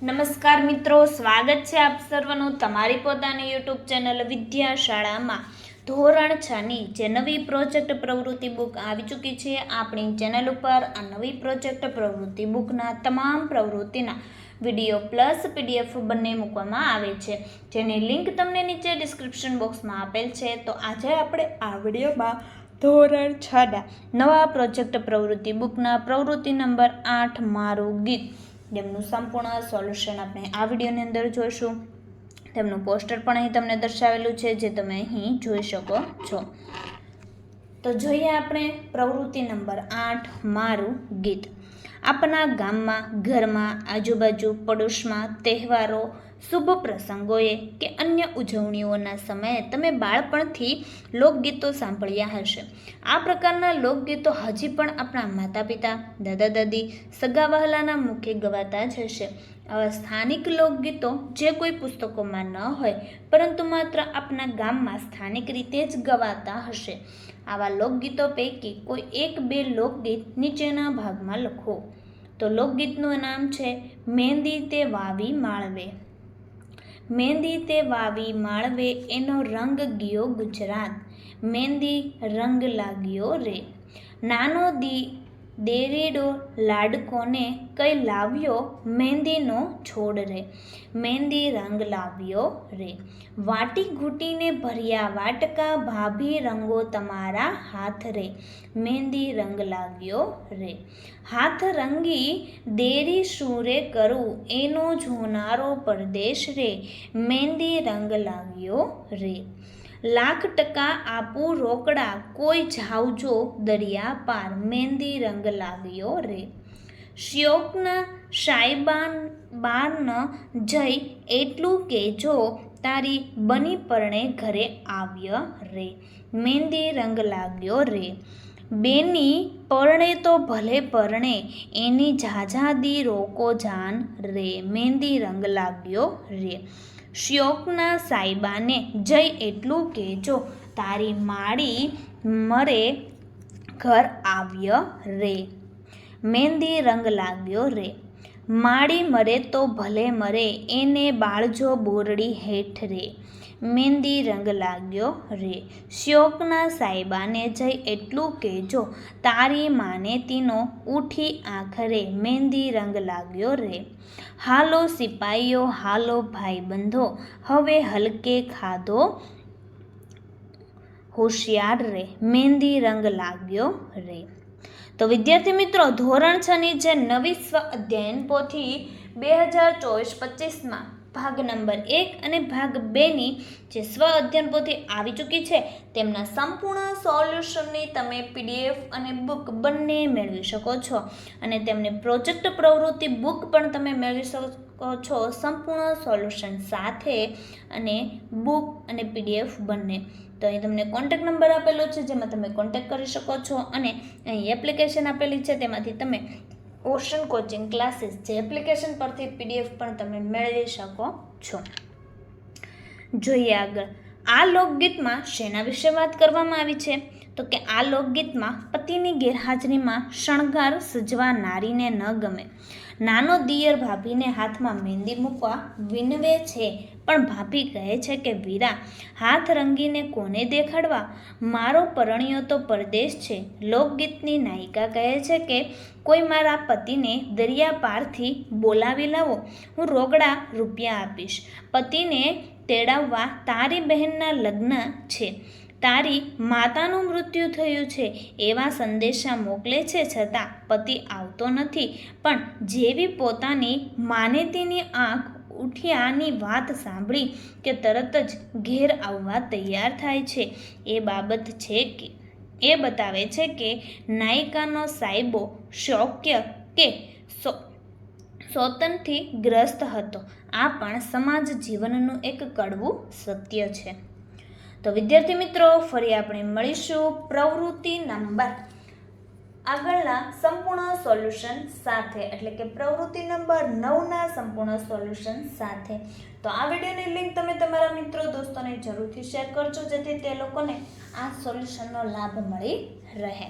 નમસ્કાર મિત્રો, સ્વાગત છે આપ સર્વનું તમારી પોતાની યુટ્યુબ ચેનલ વિદ્યાશાળામાં. ધોરણ છની જે નવી પ્રોજેક્ટ પ્રવૃત્તિ બુક આવી ચૂકી છે, આપણી ચેનલ ઉપર આ નવી પ્રોજેક્ટ પ્રવૃત્તિ બુકના તમામ પ્રવૃત્તિના વીડિયો પ્લસ પીડીએફ બંને મૂકવામાં આવે છે. જેની લિંક તમને નીચે ડિસ્ક્રિપ્શન બોક્સમાં આપેલ છે. તો આજે આપણે આ વિડીયોમાં ધોરણ છના નવા પ્રોજેક્ટ પ્રવૃત્તિ બુકના પ્રવૃત્તિ નંબર આઠ મારું ગીત. તેમનું સંપૂર્ણ સોલ્યુશન આપણે આ વિડીયોની અંદર જોઈશું. તેમનું પોસ્ટર પણ અહીં તમને દર્શાવેલું છે, જે તમે અહીં જોઈ શકો છો. તો જોઈએ આપણે પ્રવૃત્તિ નંબર આઠ, મારું ગીત. આપણા ગામમાં, ઘરમાં, આજુબાજુ, પડોશમાં તહેવારો, શુભ પ્રસંગોએ કે અન્ય ઉજવણીઓના સમયે તમે બાળપણથી લોકગીતો સાંભળ્યા હશે. આ પ્રકારના લોકગીતો હજી પણ આપણા માતા પિતા દાદા દાદી સગા વહાલાના મુખે ગવાતા જ હશે. આવા સ્થાનિક લોકગીતો જે કોઈ પુસ્તકોમાં ન હોય, પરંતુ માત્ર આપણા ગામમાં સ્થાનિક રીતે જ ગવાતા હશે. આવા લોકગીતો પૈકી કોઈ એક બે લોકગીત નીચેના ભાગમાં લખો. તો લોકગીતનું નામ છે મહેંદી તે વાવી માળવે મહેંદી તે વાવી માળવે એનો રંગ ગયો ગુજરાત. મહેંદી રંગ લાગ્યો રે નાનો દી દેરીડો લાડકોને કઈ લાવ્યો? મહેંદીનો છોડ રે. મહેંદી રંગ લાવ્યો રે. વાટી ઘૂંટીને ભર્યા વાટકા, ભાભી રંગો તમારા હાથ રે. મહેંદી રંગ લાવ્યો રે. હાથ રંગી દેરી શુરે કરું? એનો જોનારો પરદેશ રે. મહેંદી રંગ લાવ્યો રે. લાખ ટકા આપું રોકડા. કોઈ જાવજો દરિયા પાર. મહેંદી રંગ લાવ્યો રે. શ્યોકના સાઈબાન બાન જઈ એટલું કેજો તારી બની પરણે ઘરે આવ્ય રે. મહેંદી રંગ લાગ્યો રે. બેની પરણે તો ભલે પરણે, એની ઝાઝાદી રોકો જાન રે. મહેંદી રંગ લાગ્યો રે. શ્યોકના સાઈબાને જઈ એટલું કહેજો, તારી માળી મરે ઘર આવ્ય રે મહેંદી રંગ લાગ્યો રે. માળી મરે તો ભલે મરે, એને બાળજો બોરડી હેઠ રે. મહેંદી રંગ લાગ્યો રે. શ્યોકના સાહેબાને જઈ એટલું કહેજો, તારી માને તીનો ઉઠી આખરે મહેંદી રંગ લાગ્યો રે. હાલો સિપાહીઓ હાલો ભાઈ બંધો હવે હલકે ખાધો હોશિયાર રે મહેંદી રંગ લાગ્યો રે. તો વિદ્યાર્થી મિત્રો, ધોરણ છની જે નવી સ્વ અધ્યયન પોથી બે હજાર ચોવીસ પચીસમાં ભાગ નંબર એક અને ભાગ બેની જે સ્વ અધ્યયન પોથી આવી ચૂકી છે, તેમના સંપૂર્ણ સોલ્યુશનની તમે પીડીએફ અને બુક બંને મેળવી શકો છો. અને તેમની પ્રોજેક્ટ પ્રવૃત્તિ બુક પણ તમે મેળવી શકો છો સંપૂર્ણ સોલ્યુશન સાથે અને બુક અને પીડીએફ બંને. તો અહીં તમને કોન્ટેક નંબર આપેલો છે, જેમાં તમે કોન્ટેક કરી શકો છો અને અહીં એપ્લિકેશન આપેલી છે, તેમાંથી તમે ઓશન કોચિંગ ક્લાસીસ જે એપ્લિકેશન પરથી પીડીએફ પણ તમે મેળવી શકો છો. જોઈએ આગળ. આ લોકગીતમાં શેના વિશે વાત કરવામાં આવી છે? તો કે આ લોકગીતમાં પતિની ગેરહાજરીમાં શણગાર સજવા નારીને ન ગમે. નાનો દિયર ભાભીને હાથમાં મહેંદી મૂકવા વિનવે છે. પણ ભાભી કહે છે કે, વીરા, હાથ રંગીને કોને દેખાડવા? મારો પરણ્યો તો પરદેશ છે. લોકગીતની નાયિકા કહે છે કે, કોઈ મારા પતિને દરિયા પારથી બોલાવી લાવો. હું રોકડા રૂપિયા આપીશ. પતિને તેડાવવા તારી બહેનના લગ્ન છે. તારી માતાનું મૃત્યુ થયું છે. એવા સંદેશા મોકલે છે. છતાં પતિ આવતો નથી. પણ જેવી પોતાની માનેતીની આંખ ઉઠ્યાની વાત સાંભળી કે તરત જ ઘેર આવવા તૈયાર થાય છે. એ બાબત છે કે, એ બતાવે છે કે નાયિકાનો સાયબો શૌક્ય કે સો સોતનથી ગ્રસ્ત હતો. આ પણ સમાજ જીવનનું એક કડવું સત્ય છે. તો વિદ્યાર્થી મિત્રો, ફરી આપણે મળીશું. પ્રવૃત્તિ નંબર આગળના સંપૂર્ણ સોલ્યુશન સાથે, એટલે કે પ્રવૃત્તિ નંબર નવના સંપૂર્ણ સોલ્યુશન સાથે. તો આ વિડીયોની લિંક તમે તમારા મિત્રો, દોસ્તોને જરૂરથી શેર કરજો, જેથી તે લોકોને આ સોલ્યુશનનો લાભ મળી રહે.